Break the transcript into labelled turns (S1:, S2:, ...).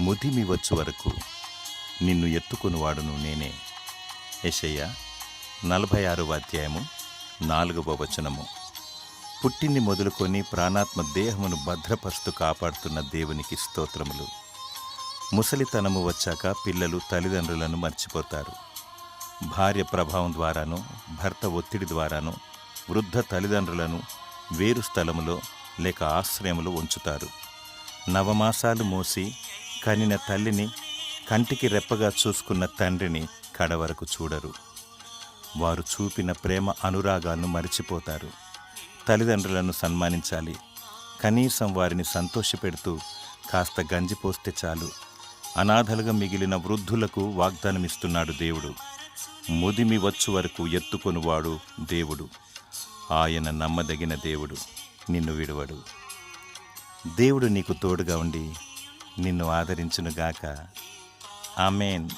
S1: ముదిమి వచ్చు వరకు నిన్ను ఎత్తుకొనివాడును నేనే. యశయ్య నలభై ఆరవ అధ్యాయము నాలుగవ వచనము. పుట్టింది మొదలుకొని ప్రాణాత్మ దేహమును భద్రపరుస్తూ కాపాడుతున్న దేవునికి స్తోత్రములు. ముసలితనము వచ్చాక పిల్లలు తల్లిదండ్రులను మర్చిపోతారు. భార్య ప్రభావం ద్వారాను భర్త ఒత్తిడి ద్వారాను వృద్ధ తల్లిదండ్రులను వేరు స్థలములో లేక ఆశ్రయములో ఉంచుతారు. నవమాసాలు మోసి కనిన తల్లిని కంటికి రెప్పగా చూసుకున్న తండ్రిని కడవరకు చూడరు. వారు చూపిన ప్రేమ అనురాగాలను మరిచిపోతారు. తల్లిదండ్రులను సన్మానించాలి. కనీసం వారిని సంతోషపెడుతూ కాస్త గంజి పోస్తే చాలు. అనాథలుగా మిగిలిన వృద్ధులకు వాగ్దానమిస్తున్నాడు దేవుడు. ముదిమి వచ్చు వరకు ఎత్తుకొనువాడు దేవుడు. ఆయన నమ్మదగిన దేవుడు. నిన్ను విడువడు. దేవుడు నీకు తోడుగా ఉండి నిన్ను ఆదరించునుగాక. ఆమెన్.